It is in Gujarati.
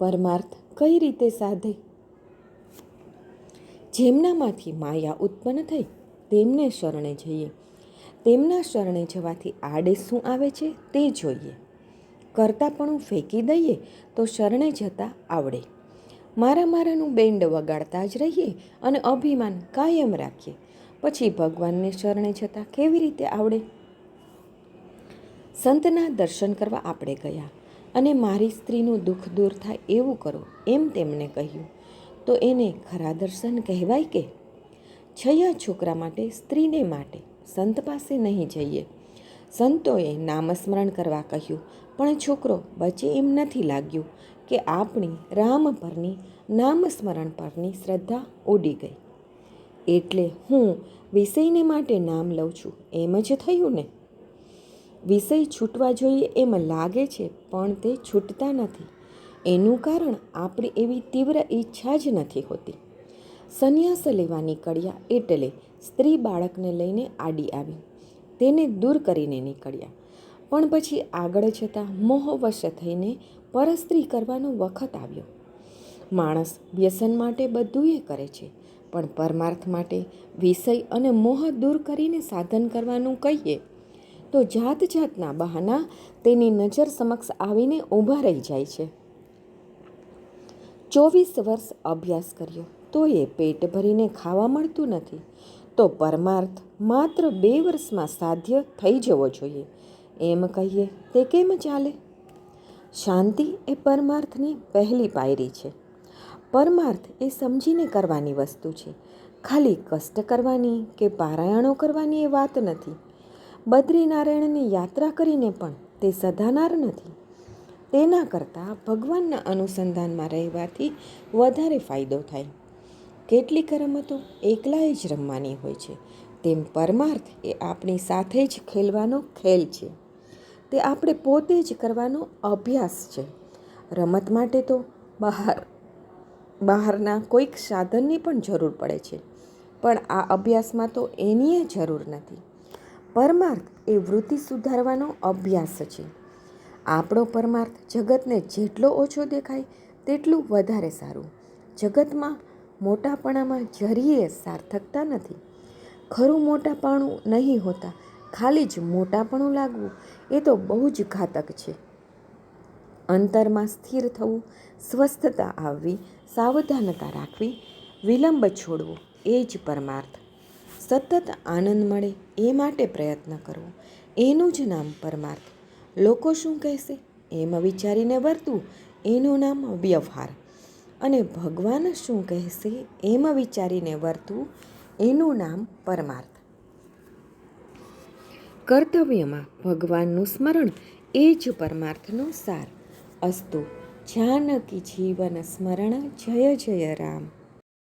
પરમાર્થ કઈ રીતે સાધે? જેમનામાંથી માયા ઉત્પન્ન થઈ, તેમને શરણે જઈએ. તેમના શરણે જવાથી આડે શું આવે છે તે જોઈએ. કરતાપણું ફેંકી દઈએ તો શરણે જતાં આવડે. મારા મારાનું બેન્ડ વગાડતા જ રહીએ અને અભિમાન કાયમ રાખીએ. પછી ભગવાનને શરણે જતાં કેવી રીતે આવડે? સંતના દર્શન કરવા આપણે ગયા. અને મારી સ્ત્રીનું દુઃખ દૂર થાય એવું કરો, એમ તેમણે કહ્યું. તો એને ખરા દર્શન કહેવાય કે? છયા છોકરા માટે, સ્ત્રીને માટે, સંત પાસે નહીં જઈએ. સંતોએ નામસ્મરણ કરવા કહ્યું, પણ છોકરો બચે એમ નથી લાગ્યું કે આપણી રામ પરની, નામસ્મરણ પરની શ્રદ્ધા ઉડી ગઈ. એટલે હું વિષયને માટે નામ લઉં છું, એમ જ થયું ને? વિષય છૂટવા જોઈએ એમ લાગે છે, પણ તે છૂટતા નથી. એનું કારણ આપણી એવી તીવ્ર ઈચ્છા જ નથી હોતી. સંન્યાસ લેવા નીકળ્યા એટલે સ્ત્રી બાળકને લઈને આડી આવી. તેને દૂર કરીને નીકળ્યા. પણ પછી આગળ જતાં મોહવશ થઈને પરસ્ત્રી કરવાનો વખત આવ્યો. માણસ વ્યસન માટે બધું એ કરે છે, પણ પરમાર્થ માટે વિષય અને મોહ દૂર કરીને સાધન કરવાનું કહીએ તો જાત જાતના બહાના તેની નજર સમક્ષ આવીને ઊભા રહી જાય છે. ચોવીસ વર્ષ અભ્યાસ કર્યો, તો એ પેટ ભરીને ખાવા મળતું નથી. તો પરમાર્થ માત્ર બે વર્ષમાં સાધ્ય થઈ જવો જોઈએ. એમ કહીએ, તે કેમ ચાલે? શાંતિ એ પરમાર્થની પહેલી પાયરી છે. પરમાર્થ એ સમજીને કરવાની વસ્તુ છે. ખાલી કષ્ટ કરવાની કે પારાયણો કરવાની એ વાત નથી. બદ્રીનારાયણની યાત્રા કરીને પણ તે સધાનાર નથી. તેના કરતાં ભગવાનના અનુસંધાનમાં રહેવાથી વધારે ફાયદો થાય. કેટલીક રમતો એકલાએ જ રમવાની હોય છે. તેમ પરમાર્થ એ આપણી સાથે જ ખેલવાનો ખેલ છે. તે આપણે પોતે જ કરવાનો અભ્યાસ છે. રમત માટે તો બહાર, બહારના કોઈક સાધનની પણ જરૂર પડે છે. પણ આ અભ્યાસમાં તો એનીય જરૂર નથી. પરમાર્થ એ વૃત્તિ સુધારવાનો અભ્યાસ છે. આપણો પરમાર્થ જગતને જેટલો ઓછો દેખાય તેટલું વધારે સારું. જગતમાં મોટાપણામાં જરીએ સાર્થકતા નથી. ખરું મોટાપણું નહીં હોતા, ખાલી જ મોટાપણું લાગવું એ તો બહુ જ ઘાતક છે. અંતરમાં સ્થિર થવું, સ્વસ્થતા આવવી, સાવધાનતા રાખવી, વિલંબ છોડવો એ જ પરમાર્થ. સતત આનંદ મળે એ માટે પ્રયત્ન કરવો. એનું જ નામ પરમાર્થ. લોકો શું કહેશે? એમ વિચારીને વર્તવું. એનું નામ વ્યવહાર. અને ભગવાન શું કહેશે? એમ વિચારીને વર્તવું. એનું નામ પરમાર્થ. કર્તવ્યમાં ભગવાનનું સ્મરણ એ જ પરમાર્થનો સાર. અસ્તુ. જાનકી જીવન સ્મરણ. જય જય રામ.